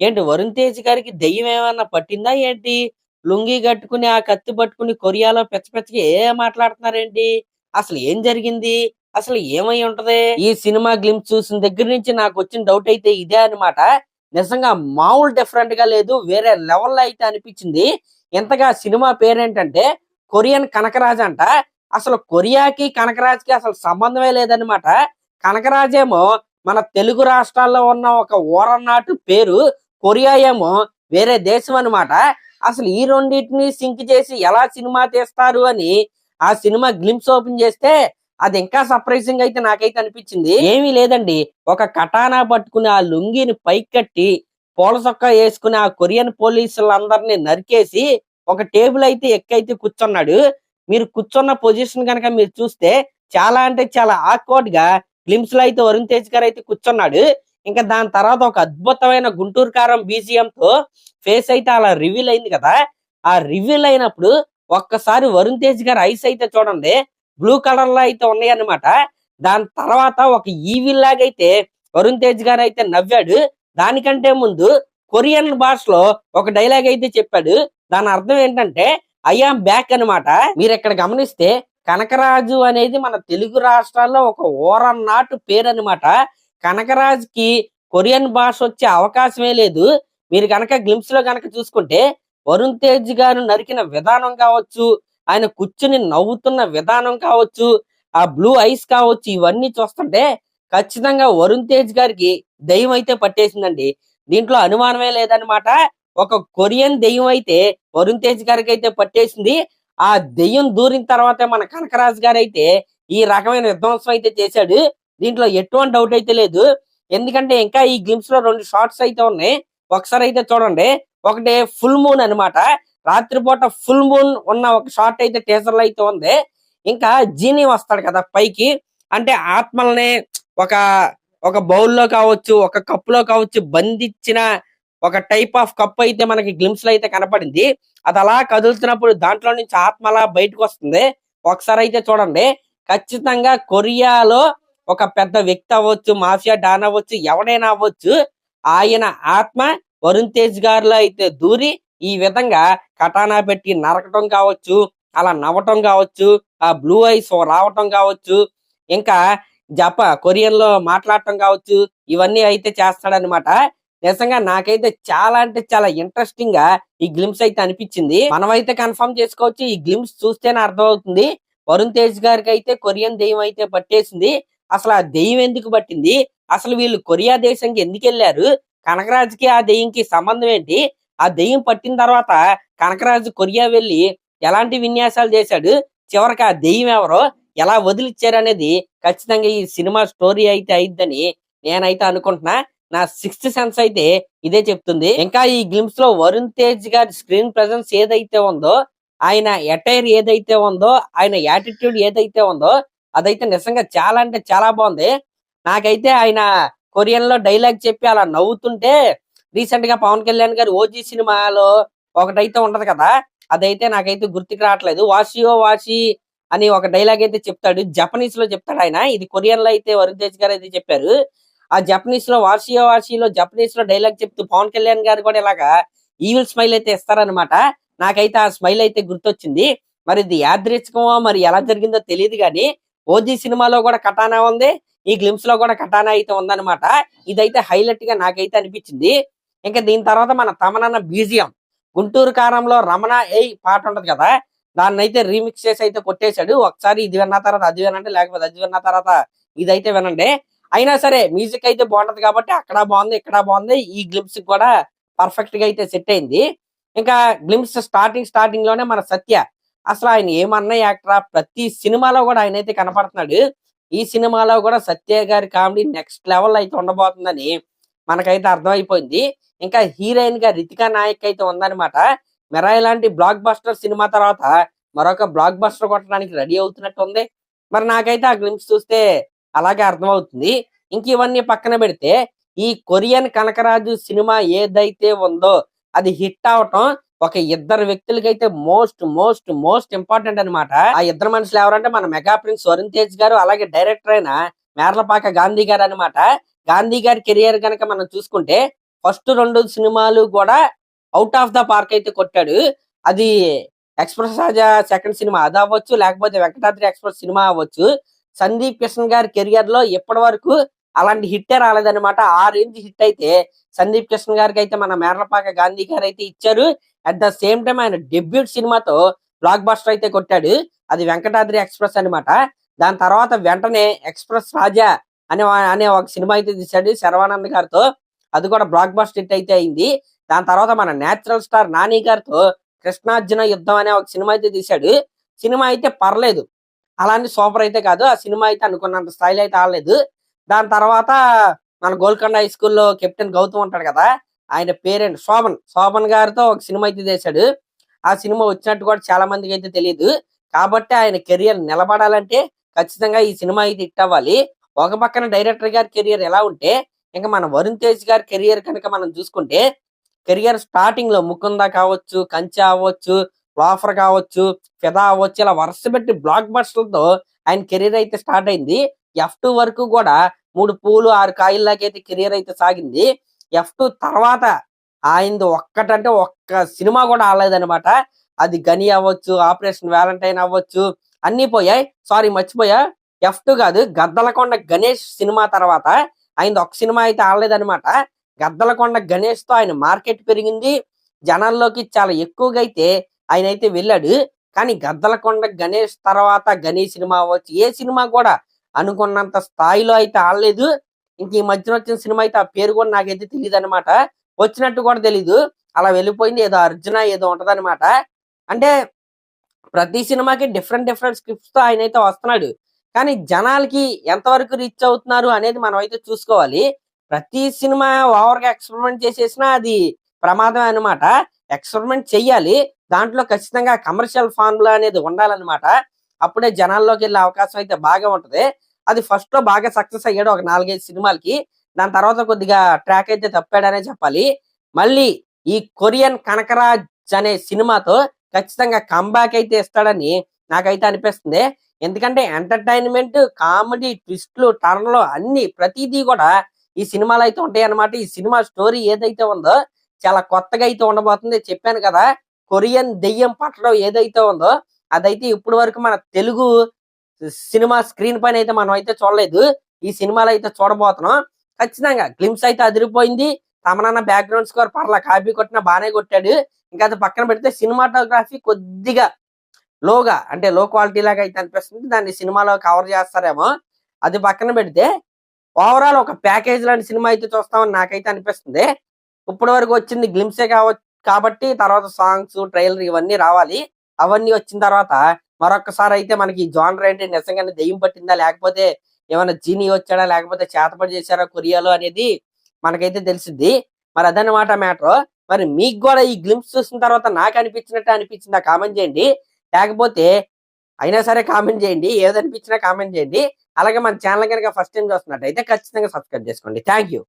ఏంటి వరుణ్ తేజ్ గారికి దెయ్యం ఏమన్నా పట్టిందా ఏంటి? లుంగీ కట్టుకుని ఆ కత్తి పట్టుకుని కొరియాలో పెచ్చ పెచ్చగా ఏ మాట్లాడుతున్నారేంటి? అసలు ఏం జరిగింది? అసలు ఏమై ఉంటది? ఈ సినిమా గ్లిమ్స్ చూసిన దగ్గర నుంచి నాకు వచ్చిన డౌట్ అయితే ఇదే అన్నమాట. నిజంగా మామూలు డిఫరెంట్గా లేదు వేరే లెవెల్లో అయితే అనిపించింది. ఇంతగా సినిమా పేరేంటంటే కొరియన్ కనకరాజ్ అంట. అసలు కొరియాకి కనకరాజ్కి అసలు సంబంధమే లేదన్నమాట. కనకరాజేమో మన తెలుగు రాష్ట్రాల్లో ఉన్న ఒక ఓరన్నాటు పేరు కొరియా ఏమో వేరే దేశం అన్నమాట. అసలు ఈ రెండింటిని సింక్ చేసి ఎలా సినిమా తీస్తారు అని ఆ సినిమా గ్లిమ్స్ ఓపెన్ చేస్తే అది ఇంకా సర్ప్రైజింగ్ అయితే నాకైతే అనిపించింది. ఏమీ లేదండి. ఒక కటానా పట్టుకుని ఆ లుంగిని పైకి కట్టి పూల సొక్క వేసుకుని ఆ కొరియన్ పోలీసులందరినీ నరికేసి ఒక టేబుల్ అయితే ఎక్కైతే కూర్చున్నాడు మీరు కూర్చున్న పొజిషన్ కనుక మీరు చూస్తే చాలా అంటే చాలా ఆక్వర్డ్గా గ్లిమ్స్లో అయితే వరుణ్ తేజ్ గారు అయితే కూర్చున్నాడు. ఇంకా దాని తర్వాత ఒక అద్భుతమైన గుంటూరు కారం తో ఫేస్ అయితే అలా రివీల్ అయింది కదా. ఆ రివీల్ అయినప్పుడు ఒక్కసారి వరుణ్ తేజ్ గారు ఐస్ అయితే చూడండి బ్లూ కలర్లో అయితే ఉన్నాయి అన్నమాట దాని తర్వాత ఒక ఈవిల్ లాగైతే వరుణ్ తేజ్ గారు అయితే నవ్వాడు. దానికంటే ముందు కొరియన్ భాషలో ఒక డైలాగ్ అయితే చెప్పాడు. దాని అర్థం ఏంటంటే ఐఆమ్ బ్యాక్ అన్నమాట. మీరు ఇక్కడ గమనిస్తే కనకరాజు అనేది మన తెలుగు రాష్ట్రాల్లో ఒక ఓరన్నాటు పేరు అనమాట కనకరాజ్కి కొరియన్ భాష వచ్చే అవకాశమే లేదు. మీరు కనుక గ్లిమ్స్లో కనుక చూసుకుంటే వరుణ్ తేజ్ గారు నరికిన విధానం కావచ్చు ఆయన కూర్చుని నవ్వుతున్న విధానం కావచ్చు ఆ బ్లూ ఐస్ కావచ్చు ఇవన్నీ చూస్తుంటే ఖచ్చితంగా వరుణ్ తేజ్ గారికి దయ్యం అయితే పట్టేసిందండి. దీంట్లో అనుమానమే లేదనమాట ఒక కొరియన్ దెయ్యం అయితే వరుణ్ తేజ్ గారికి అయితే పట్టేసింది. ఆ దెయ్యం దూరిన తర్వాతే మన కనకరాజు గారు అయితే ఈ రకమైన విధ్వంసం అయితే చేశాడు. దీంట్లో ఎటువంటి డౌట్ అయితే లేదు. ఎందుకంటే ఇంకా ఈ గ్లిమ్స్లో రెండు షార్ట్స్ అయితే ఉన్నాయి. ఒకసారి అయితే చూడండి. ఒకటి ఫుల్ మూన్ అన్నమాట. రాత్రిపూట ఫుల్ మూన్ ఉన్న ఒక షార్ట్ అయితే టీజర్లో అయితే ఉంది. ఇంకా జీనీ వస్తాడు కదా పైకి. అంటే ఆత్మల్ని ఒక ఒక బౌల్లో కావచ్చు ఒక కప్పులో కావచ్చు బంధించిన ఒక టైప్ ఆఫ్ కప్ అయితే మనకి గ్లిమ్స్లో అయితే కనపడింది. అది అలా కదులుతున్నప్పుడు దాంట్లో నుంచి ఆత్మ అలా బయటకు వస్తుంది. ఒకసారి అయితే చూడండి. ఖచ్చితంగా కొరియాలో ఒక పెద్ద వ్యక్తి అవ్వచ్చు మాఫియా డాన్ అవ్వచ్చు ఎవడైనా అవ్వచ్చు ఆయన ఆత్మ వరుణ్ తేజ్ గారిలో అయితే దూరి ఈ విధంగా కటానా పెట్టి నరకటం కావచ్చు అలా నవ్వటం కావచ్చు ఆ బ్లూ ఐస్ రావటం కావచ్చు ఇంకా జప కొరియన్లో మాట్లాడటం కావచ్చు ఇవన్నీ అయితే చేస్తాడనమాట నిజంగా నాకైతే చాలా అంటే చాలా ఇంట్రెస్టింగ్గా ఈ గ్లిమ్స్ అయితే అనిపించింది. మనమైతే కన్ఫర్మ్ చేసుకోవచ్చు ఈ గ్లిమ్స్ చూస్తేనే అర్థం అవుతుంది వరుణ్ తేజ్ గారికి అయితే కొరియన్ దెయ్యం అయితే పట్టేసింది. అసలు ఆ దెయ్యం ఎందుకు పట్టింది? అసలు వీళ్ళు కొరియా దేశంకి ఎందుకు వెళ్ళారు? కనకరాజుకి ఆ దెయ్యంకి సంబంధం ఏంటి? ఆ దెయ్యం పట్టిన తర్వాత కనకరాజు కొరియా వెళ్ళి ఎలాంటి విన్యాసాలు చేశాడు? చివరికి ఆ దెయ్యం ఎవరో ఎలా వదిలిచ్చారు అనేది ఖచ్చితంగా ఈ సినిమా స్టోరీ అయితే అయిద్దని నేనైతే అనుకుంటున్నా. నా సిక్స్త్ సెన్స్ అయితే ఇదే చెప్తుంది. ఇంకా ఈ గ్లిమ్స్లో వరుణ్ తేజ్ గారి స్క్రీన్ ప్రజెన్స్ ఏదైతే ఉందో ఆయన ఎటైర్ ఏదైతే ఉందో ఆయన యాటిట్యూడ్ ఏదైతే ఉందో అదైతే నిజంగా చాలా అంటే చాలా బాగుంది. నాకైతే ఆయన కొరియన్లో డైలాగ్ చెప్పి అలా నవ్వుతుంటే రీసెంట్గా పవన్ కళ్యాణ్ గారి ఓజీ సినిమాలో ఒకటైతే ఉంటది కదా అదైతే నాకైతే గుర్తుకు రావట్లేదు. వాషియో వాషి అని ఒక డైలాగ్ అయితే చెప్తాడు. జపనీస్లో చెప్తాడు ఆయన. ఇది కొరియన్లో అయితే వరుణ్ తేజ్ గారు అయితే చెప్పారు. ఆ జపనీస్లో వాషియో వాషిలో జపనీస్లో డైలాగ్ చెప్తూ పవన్ కళ్యాణ్ గారు కూడా ఇలాగా ఈవిల్ స్మైల్ అయితే ఇస్తారనమాట నాకైతే ఆ స్మైల్ అయితే గుర్తొచ్చింది. మరి ఇది యాదృచ్ఛికమో? మరి ఎలా జరిగిందో తెలియదు కానీ ఓజీ సినిమాలో కూడా కటానా ఉంది ఈ గ్లిమ్స్లో కూడా కటానా అయితే ఉందన్నమాట. ఇదైతే హైలైట్గా నాకైతే అనిపించింది. ఇంకా దీని తర్వాత మన తమనన్న బీజియం గుంటూరు కారంలో రమణ ఏ పాట ఉంటది కదా దాన్ని అయితే రీమిక్స్ చేసి అయితే కొట్టేశాడు. ఒకసారి ఇది విన్న తర్వాత అది వినండి లేకపోతే అది విన్న తర్వాత ఇదైతే వినండి. అయినా సరే మ్యూజిక్ అయితే బాగుంటది కాబట్టి అక్కడ బాగుంది ఇక్కడ బాగుంది. ఈ గ్లిమ్స్ కూడా పర్ఫెక్ట్గా అయితే సెట్ అయింది. ఇంకా గ్లిమ్స్ స్టార్టింగ్ స్టార్టింగ్లోనే మన సత్య అసలు ఆయన ఏమన్నా యాక్టరా? ప్రతి సినిమాలో కూడా ఆయన అయితే కనపడుతున్నాడు. ఈ సినిమాలో కూడా సత్య గారి కామెడీ నెక్స్ట్ లెవెల్ అయితే ఉండబోతుందని మనకైతే అర్థమైపోయింది. ఇంకా హీరోయిన్గా రితికా నాయక్ అయితే ఉందన్నమాట. మెరాయి లాంటి బ్లాక్ బస్టర్ సినిమా తర్వాత మరొక బ్లాక్ బస్టర్ కొట్టడానికి రెడీ అవుతున్నట్టు ఉంది. మరి నాకైతే ఆ గ్లిమ్స్ చూస్తే అలాగే అర్థమవుతుంది. ఇంక ఇవన్నీ పక్కన పెడితే ఈ కొరియన్ కనకరాజు సినిమా ఏదైతే ఉందో అది హిట్ అవటం ఒక ఇద్దరు వ్యక్తులకైతే మోస్ట్ మోస్ట్ మోస్ట్ ఇంపార్టెంట్ అన్నమాట. ఆ ఇద్దరు మనుషులు ఎవరంటే మన మెగా ప్రిన్స్ వరుణ్ తేజ్ గారు అలాగే డైరెక్టర్ అయిన మేర్లపాక గాంధీ గారు అన్నమాట. గాంధీ గారి కెరియర్ కనుక మనం చూసుకుంటే ఫస్ట్ రెండు సినిమాలు కూడా అవుట్ ఆఫ్ ద పార్క్ అయితే కొట్టాడు. అది ఎక్స్ప్రెస్ రాజా సెకండ్ సినిమా అది అవ్వచ్చు లేకపోతే వెంకటాద్రి ఎక్స్ప్రెస్ సినిమా అవ్వచ్చు. సందీప్ కిషన్ గారి కెరియర్లో ఇప్పటి వరకు అలాంటి హిట్టే రాలేదన్నమాట. ఆ రేంజ్ హిట్ అయితే సందీప్ కిషన్ గారికి అయితే మన మేర్లపాక గాంధీ గారు అయితే ఇచ్చారు. అట్ ద సేమ్ టైం ఆయన డెబ్యూట్ సినిమాతో బ్లాక్ బస్టర్ అయితే కొట్టాడు. అది వెంకటాద్రి ఎక్స్ప్రెస్ అన్నమాట. దాని తర్వాత వెంటనే ఎక్స్ప్రెస్ రాజా అనే అనే ఒక సినిమా అయితే తీశాడు శర్వానంద్ గారితో. అది కూడా బ్లాక్ బస్టర్ హిట్ అయితే అయింది. దాని తర్వాత మన నేచురల్ స్టార్ నాని గారితో కృష్ణార్జున యుద్ధం అనే ఒక సినిమా అయితే తీశాడు. సినిమా అయితే పర్లేదు. అలాంటి సూపర్ అయితే కాదు. ఆ సినిమా అయితే అనుకున్నంత స్థాయిలో అయితే ఆడలేదు. దాని తర్వాత మన గోల్కొండ హై స్కూల్లో కెప్టెన్ గౌతమ్ ఉంటాడు కదా ఆయన పేరెంట్ శోభన్. శోభన్ గారితో ఒక సినిమా అయితే చేశాడు ఆ సినిమా వచ్చినట్టు కూడా చాలా మందికి అయితే తెలియదు కాబట్టి ఆయన కెరియర్ నిలబడాలంటే ఖచ్చితంగా ఈ సినిమా అయితే హిట్ అవ్వాలి. ఒక పక్కన డైరెక్టర్ గారి కెరియర్ ఎలా ఉంటే ఇంకా మన వరుణ్ తేజ్ గారి కెరియర్ కనుక మనం చూసుకుంటే కెరియర్ స్టార్టింగ్లో ముకుంద కావచ్చు కంచె అవ్వచ్చు లాఫర్ కావచ్చు ఫిదా అవ్వచ్చు ఇలా వరుస పెట్టి బ్లాక్ బస్టర్లతో ఆయన కెరీర్ అయితే స్టార్ట్ అయింది. ఎఫ్ టూ వరకు కూడా మూడు పూలు ఆరు కాయలకి అయితే కెరియర్ అయితే సాగింది. ఎఫ్ టూ తర్వాత ఆయనది ఒక్కటంటే ఒక్క సినిమా కూడా ఆడలేదన్నమాట. అది గని అవ్వచ్చు ఆపరేషన్ వ్యాలంటైన్ అవ్వచ్చు అన్ని పోయాయి. సారీ మర్చిపోయా. ఎఫ్ టూ కాదు గద్దలకొండ గణేష్ సినిమా తర్వాత ఆయన ఒక సినిమా అయితే ఆడలేదనమాట గద్దలకొండ గణేష్తో ఆయన మార్కెట్ పెరిగింది. జనాల్లోకి చాలా ఎక్కువగా అయితే ఆయన అయితే వెళ్ళాడు. కానీ గద్దలకొండ గణేష్ తర్వాత గణేష్ సినిమా అవ్వచ్చు. ఏ సినిమా కూడా అనుకున్నంత స్థాయిలో అయితే ఆడలేదు. ఇంక ఈ మధ్యన వచ్చిన సినిమా అయితే ఆ పేరు కూడా నాకైతే తెలియదు అనమాట వచ్చినట్టు కూడా తెలీదు. అలా వెళ్ళిపోయింది. ఏదో అర్జున ఏదో ఉంటదన్నమాట. అంటే ప్రతి సినిమాకి డిఫరెంట్ డిఫరెంట్ స్క్రిప్ట్స్తో ఆయన అయితే వస్తున్నాడు. కానీ జనాలకి ఎంతవరకు రీచ్ అవుతున్నారు అనేది మనం అయితే చూసుకోవాలి. ప్రతి సినిమా ఓవర్గా ఎక్స్పెరిమెంట్ చేసేసినా అది ప్రమాదం అన్నమాట. ఎక్స్పెరిమెంట్ చెయ్యాలి. దాంట్లో ఖచ్చితంగా కమర్షియల్ ఫార్ములా అనేది ఉండాలన్నమాట. అప్పుడే జనాల్లోకి వెళ్ళే అవకాశం అయితే బాగా ఉంటది. అది ఫస్ట్లో బాగా సక్సెస్ అయ్యాడు ఒక నాలుగైదు సినిమాలకి. దాని తర్వాత కొద్దిగా ట్రాక్ అయితే తప్పాడనే చెప్పాలి. మళ్ళీ ఈ కొరియన్ కనకరాజ్ అనే సినిమాతో ఖచ్చితంగా కంబ్యాక్ అయితే ఇస్తాడని నాకైతే అనిపిస్తుంది. ఎందుకంటే ఎంటర్టైన్మెంట్ కామెడీ ట్విస్ట్లు టర్న్లు అన్ని ప్రతిదీ కూడా ఈ సినిమాలు అయితే ఉంటాయి అన్నమాట ఈ సినిమా స్టోరీ ఏదైతే ఉందో చాలా కొత్తగా అయితే ఉండబోతుంది. చెప్పాను కదా కొరియన్ దెయ్యం పట్టడం ఏదైతే ఉందో అదైతే ఇప్పటి వరకు మన తెలుగు సినిమా స్క్రీన్ పైన అయితే మనం అయితే చూడలేదు. ఈ సినిమాలో అయితే చూడబోతున్నాం. ఖచ్చితంగా గ్లిమ్స్ అయితే అదిరిపోయింది. తమనన్న బ్యాక్గ్రౌండ్ స్కోర్ పర్లా కాపీ కొట్టినా బాగానే కొట్టాడు. ఇంకా అది పక్కన పెడితే సినిమాటోగ్రఫీ కొద్దిగా లోగా అంటే లో క్వాలిటీ లాగా అయితే అనిపిస్తుంది. దాన్ని సినిమాలో కవర్ చేస్తారేమో. అది పక్కన పెడితే ఓవరాల్ ఒక ప్యాకేజ్ లాంటి సినిమా అయితే చూస్తామని నాకైతే అనిపిస్తుంది. ఇప్పటి వరకు వచ్చింది గ్లిమ్సే కావచ్చు కాబట్టి తర్వాత సాంగ్స్ ట్రైలర్ ఇవన్నీ రావాలి. అవన్నీ వచ్చిన తర్వాత మరొకసారి అయితే మనకి జానర్ ఏంటి నిజంగానే దెయ్యం పట్టిందా? లేకపోతే ఏమైనా జీని వచ్చాడా? లేకపోతే చేతపడి చేశారా కొరియాలో అనేది మనకైతే తెలిసింది. మరి అదనమాట మ్యాటర్. మరి మీకు కూడా ఈ గ్లిమ్స్ చూసిన తర్వాత నాకు అనిపించినట్టు అనిపించిందా? కామెంట్ చేయండి. లేకపోతే అయినా సరే కామెంట్ చేయండి. ఏదనిపించినా కామెంట్ చేయండి. అలాగే మన ఛానల్ కనుక ఫస్ట్ టైం చూస్తున్నట్టయితే ఖచ్చితంగా సబ్స్క్రైబ్ చేసుకోండి. Thank you